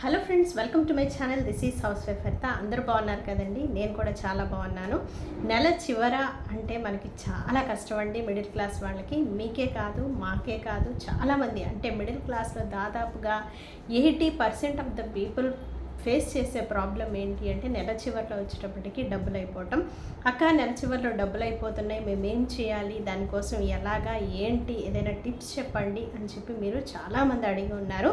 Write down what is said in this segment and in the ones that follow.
Hello friends welcome to my channel. This is housewife Haritha అందరూ బాగున్నారు కదండి? నేను కూడా చాలా బాగున్నాను. నెల చివర అంటే మనకి చాలా కష్టం అండి మిడిల్ క్లాస్ వాళ్ళకి. మీకే కాదు మాకే కాదు చాలామంది అంటే మిడిల్ క్లాస్లో దాదాపుగా eighty percent of the people face చేసే ప్రాబ్లం ఏంటి అంటే నెల చివరిలో వచ్చేటప్పటికి డబ్బులు అయిపోవటం అక్క నెల చివరిలో డబ్బులు అయిపోతున్నాయి మేము ఏం చేయాలి? దానికోసం ఎలాగా ఏంటి? ఏదైనా టిప్స్ చెప్పండి అని చెప్పి మీరు చాలామంది అడిగి ఉన్నారు.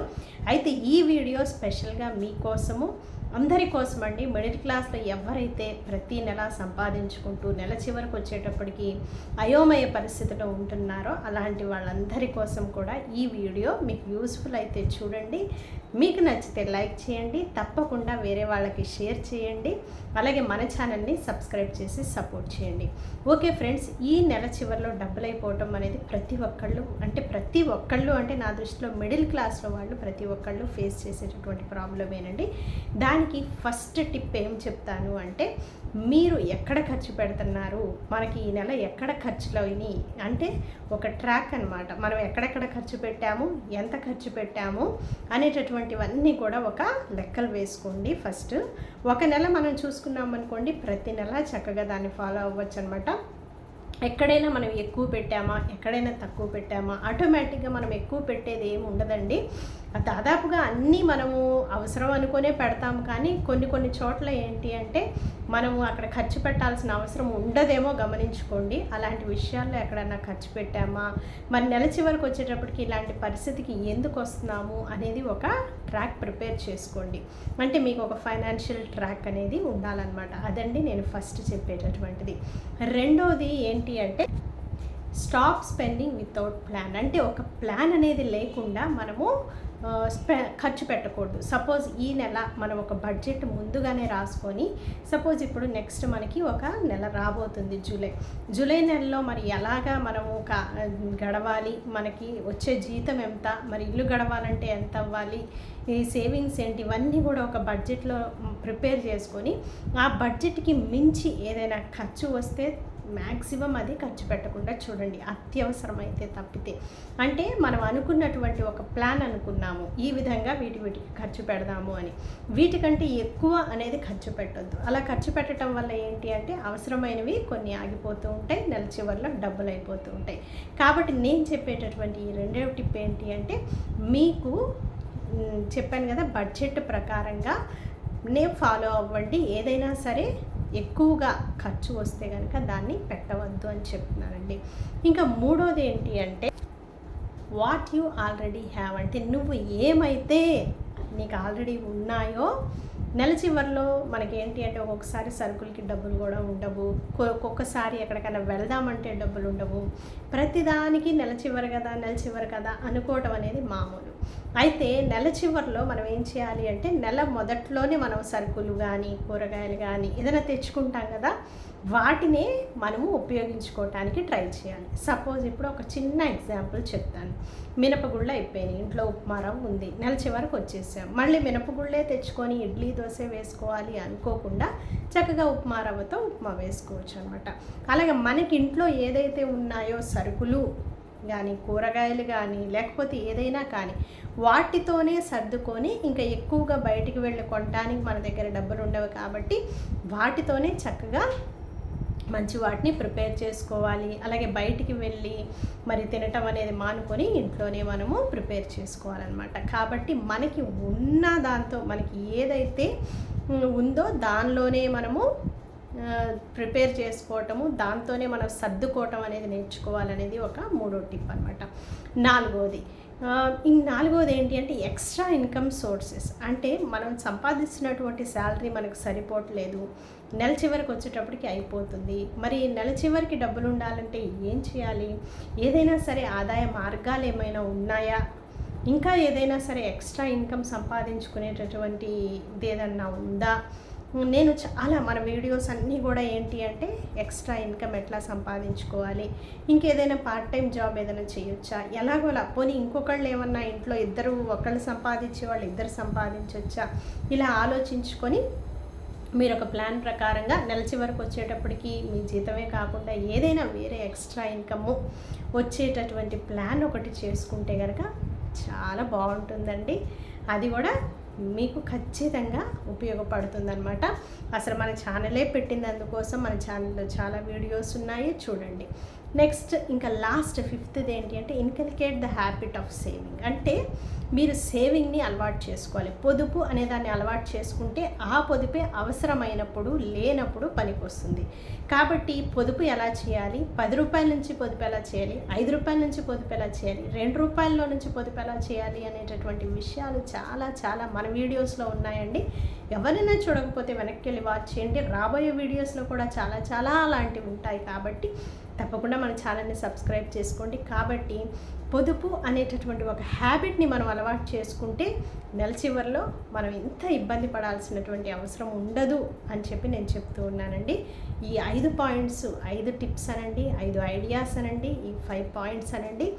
అయితే ఈ వీడియో స్పెషల్గా మీకోసము అందరి కోసం అండి మిడిల్ క్లాస్లో ఎవరైతే ప్రతి నెల సంపాదించుకుంటూ నెల చివరికి వచ్చేటప్పటికి అయోమయ పరిస్థితిలో ఉంటున్నారో అలాంటి వాళ్ళందరి కోసం కూడా ఈ వీడియో మీకు యూస్ఫుల్ అయితే చూడండి. మీకు నచ్చితే లైక్ చేయండి. తప్పకుండా వేరే వాళ్ళకి షేర్ చేయండి. అలాగే మన ఛానల్ని సబ్స్క్రైబ్ చేసి సపోర్ట్ చేయండి. ఓకే ఫ్రెండ్స్ ఈ నెల చివరిలో డబ్బులు అయిపోవటం అనేది ప్రతి ఒక్కళ్ళు అంటే ప్రతి ఒక్కళ్ళు అంటే నా దృష్టిలో మిడిల్ క్లాస్లో వాళ్ళు ప్రతి ఒక్కళ్ళు ఫేస్ చేసేటటువంటి ప్రాబ్లమేనండి. దాని దానికి ఫస్ట్ టిప్ ఏం చెప్తాను అంటే మీరు ఎక్కడ ఖర్చు పెడుతున్నారు? మనకి ఈ నెల ఎక్కడ ఖర్చులు అయినాయి అంటే ఒక ట్రాక్ అనమాట మనం ఎక్కడెక్కడ ఖర్చు పెట్టాము? ఎంత ఖర్చు పెట్టాము? అనేటటువంటివన్నీ కూడా ఒక లెక్కలు వేసుకోండి ఫస్ట్. ఒక నెల మనం చూసుకున్నాం అనుకోండి ప్రతి నెల చక్కగా దాన్ని ఫాలో అవ్వచ్చు అనమాట ఎక్కడైనా మనం ఎక్కువ పెట్టామా? ఎక్కడైనా తక్కువ పెట్టామా? ఆటోమేటిక్గా మనం ఎక్కువ పెట్టేది ఏమి ఉండదండి. దాదాపుగా అన్నీ మనము అవసరం అనుకునే పెడతాం కానీ కొన్ని కొన్ని చోట్ల ఏంటి అంటే మనము అక్కడ ఖర్చు పెట్టాల్సిన అవసరం ఉండదేమో గమనించుకోండి. అలాంటి విషయాల్లో ఎక్కడైనా ఖర్చు పెట్టామా? మరి నెల చివరికి వచ్చేటప్పటికి ఇలాంటి పరిస్థితికి ఎందుకు వస్తున్నాము అనేది ఒక ట్రాక్ ప్రిపేర్ చేసుకోండి. అంటే మీకు ఒక ఫైనాన్షియల్ ట్రాక్ అనేది ఉండాలన్నమాట. అదండి నేను ఫస్ట్ చెప్పేటటువంటిది. రెండోది ఏంటి అంటే స్టాప్ స్పెండింగ్ వితౌట్ ప్లాన్ అంటే ఒక ప్లాన్ అనేది లేకుండా మనము స్పె ఖర్చు పెట్టకూడదు. సపోజ్ ఈ నెల మనం ఒక బడ్జెట్ ముందుగానే రాసుకొని సపోజ్ ఇప్పుడు నెక్స్ట్ మనకి ఒక నెల రాబోతుంది జూలై. జూలై నెలలో మరి ఎలాగా మనము ఒక గడవాలి? మనకి వచ్చే జీతం ఎంత? మరి ఇల్లు గడవాలంటే ఎంత అవ్వాలి? ఈ సేవింగ్స్ ఏంటి? ఇవన్నీ కూడా ఒక బడ్జెట్లో ప్రిపేర్ చేసుకొని ఆ బడ్జెట్కి మించి ఏదైనా ఖర్చు వస్తే మ్యాక్సిమం అది ఖర్చు పెట్టకుండా చూడండి అత్యవసరమైతే తప్పితే. అంటే మనం అనుకున్నటువంటి ఒక ప్లాన్ అనుకున్నాము ఈ విధంగా వీటి వీటికి ఖర్చు పెడదాము అని. వీటికంటే ఎక్కువ అనేది ఖర్చు పెట్టొద్దు. అలా ఖర్చు పెట్టడం వల్ల ఏంటి అంటే అవసరమైనవి కొన్ని ఆగిపోతూ ఉంటాయి నెల చివరిలో డబ్బులు అయిపోతూ ఉంటాయి. కాబట్టి నేను చెప్పేటటువంటి ఈ రెండవ టిప్ ఏంటి అంటే మీకు చెప్పాను కదా బడ్జెట్ ప్రకారంగా నే ఫాలో అవ్వండి. ఏదైనా సరే ఎక్కువగా ఖర్చు వస్తే కనుక దాన్ని పెట్టవద్దు అని చెప్తున్నానండి ఇంకా మూడోది ఏంటి అంటే వాట్ యు ఆల్రెడీ హ్యావ్ అంటే నువ్వు ఏమైతే నీకు ఆల్రెడీ ఉన్నాయో నెల చివరిలో మనకి ఏంటి అంటే ఒక్కొక్కసారి సరుకులకి డబ్బులు కూడా ఉండవు. ఒక్కొక్కసారి ఎక్కడికైనా వెళ్దామంటే డబ్బులు ఉండవు ప్రతిదానికి నెల చివరి కదా నెల చివరి కదా అనుకోవటం అనేది మామూలు. అయితే నెల చివరిలో మనం ఏం చేయాలి అంటే నెల మొదట్లోనే మనం సరుకులు కానీ కూరగాయలు కానీ ఏదైనా తెచ్చుకుంటాం కదా వాటినే మనము ఉపయోగించుకోవటానికి ట్రై చేయాలి. సపోజ్ ఇప్పుడు ఒక చిన్న ఎగ్జాంపుల్ చెప్తాను. మినపగుళ్ళు అయిపోయినాయి. ఇంట్లో ఉప్మారం ఉంది. నెల చివరికి వచ్చేసాం. మళ్ళీ మినపగుళ్ళే తెచ్చుకొని ఇడ్లీ దోశ వేసుకోవాలి అనుకోకుండా చక్కగా ఉప్మా రవ్వతో ఉప్మా వేసుకోవచ్చు అనమాట అలాగే మనకి ఇంట్లో ఏదైతే ఉన్నాయో సరుకులు కానీ కూరగాయలు కానీ లేకపోతే ఏదైనా కానీ వాటితోనే సర్దుకొని ఇంకా ఎక్కువగా బయటికి వెళ్ళి కొనడానికి మన దగ్గర డబ్బులు ఉండవు కాబట్టి వాటితోనే చక్కగా మంచి వాటిని ప్రిపేర్ చేసుకోవాలి. అలాగే బయటికి వెళ్ళి మరి తినటం అనేది మానుకొని ఇంట్లోనే మనము ప్రిపేర్ చేసుకోవాలన్నమాట. కాబట్టి మనకి ఉన్న దాంతో మనకి ఏదైతే ఉందో దానిలోనే మనము ప్రిపేర్ చేసుకోవటము దాంతోనే మనం సర్దుకోవటం అనేది నేర్చుకోవాలనేది ఒక మూడో టిప్ అనమాట నాలుగోది ఈ నాలుగోది ఏంటి అంటే ఎక్స్ట్రా ఇన్కమ్ సోర్సెస్ అంటే మనం సంపాదిస్తున్నటువంటి శాలరీ మనకు సరిపోవట్లేదు. నెల చివరికి వచ్చేటప్పటికి అయిపోతుంది. మరి నెల చివరికి డబ్బులు ఉండాలంటే ఏం చేయాలి? ఏదైనా సరే ఆదాయ మార్గాలు ఏమైనా ఉన్నాయా? ఇంకా ఏదైనా సరే ఎక్స్ట్రా ఇన్కమ్ సంపాదించుకునేటటువంటి ఏదన్నా ఉందా? నేను చాలా మన వీడియోస్ అన్నీ కూడా ఏంటి అంటే ఎక్స్ట్రా ఇన్కమ్ ఎట్లా సంపాదించుకోవాలి ఇంకేదైనా పార్ట్ టైం జాబ్ ఏదైనా చేయొచ్చా ఎలాగోలా. పోనీ ఇంకొకళ్ళు ఏమన్నా ఇంట్లో ఇద్దరు ఒకళ్ళు సంపాదించే వాళ్ళు ఇద్దరు సంపాదించవచ్చా ఇలా ఆలోచించుకొని మీరు ఒక ప్లాన్ ప్రకారంగా నెల చివరికి వచ్చేటప్పటికి మీ జీతమే కాకుండా ఏదైనా వేరే ఎక్స్ట్రా ఇన్కమ్ వచ్చేటటువంటి ప్లాన్ ఒకటి చేసుకుంటే కనుక చాలా బాగుంటుందండి. అది కూడా మీకు ఖచ్చితంగా ఉపయోగపడుతుందన్నమాట. అసలు మన ఛానలే పెట్టింది అందుకోసం మన ఛానల్లో చాలా వీడియోస్ ఉన్నాయి. చూడండి. నెక్స్ట్ ఇంకా లాస్ట్ ఫిఫ్త్ది ఏంటి అంటే inculcate the habit of saving అంటే మీరు సేవింగ్ని అలవాటు చేసుకోవాలి. పొదుపు అనే దాన్ని అలవాటు చేసుకుంటే ఆ పొదుపే అవసరమైనప్పుడు లేనప్పుడు పనికొస్తుంది. కాబట్టి పొదుపు ఎలా చేయాలి? పది రూపాయల నుంచి పొదుపు ఎలా చేయాలి? ఐదు రూపాయల నుంచి పొదుపు ఎలా చేయాలి? రెండు రూపాయల్లో నుంచి పొదుపు ఎలా చేయాలి అనేటటువంటి విషయాలు చాలా చాలా మన వీడియోస్లో ఉన్నాయండి. ఎవరైనా చూడకపోతే వెనక్కి వెళ్ళి వాచ్ చేయండి. రాబోయే వీడియోస్లో కూడా చాలా చాలా అలాంటివి ఉంటాయి కాబట్టి తప్పకుండా మన ఛానల్ని సబ్స్క్రైబ్ చేసుకోండి. కాబట్టి పొదుపు అనేటటువంటి ఒక హ్యాబిట్ని మనం అలవాటు చేసుకుంటే నెల చివరిలో మనం ఇంత ఇబ్బంది పడాల్సినటువంటి అవసరం ఉండదు అని చెప్పి నేను చెప్తూ ఉన్నానండి. ఈ ఐదు పాయింట్స్ ఐదు టిప్స్ అనండి ఐదు ఐడియాస్ అనండి ఈ ఫైవ్ పాయింట్స్ అనండి.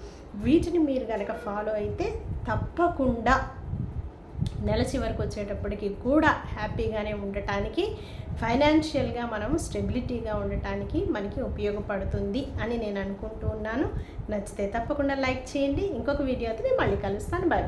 వీటిని మీరు కనుక ఫాలో అయితే తప్పకుండా నెల చివరికి వచ్చేటప్పటికి కూడా హ్యాపీగానే ఉండటానికి ఫైనాన్షియల్గా మనం స్టెబిలిటీగా ఉండటానికి మనకి ఉపయోగపడుతుంది అని నేను అనుకుంటూ ఉన్నాను. నచ్చితే తప్పకుండా లైక్ చేయండి. ఇంకొక వీడియోతో నేను మళ్ళీ కలుస్తాను. బాయ్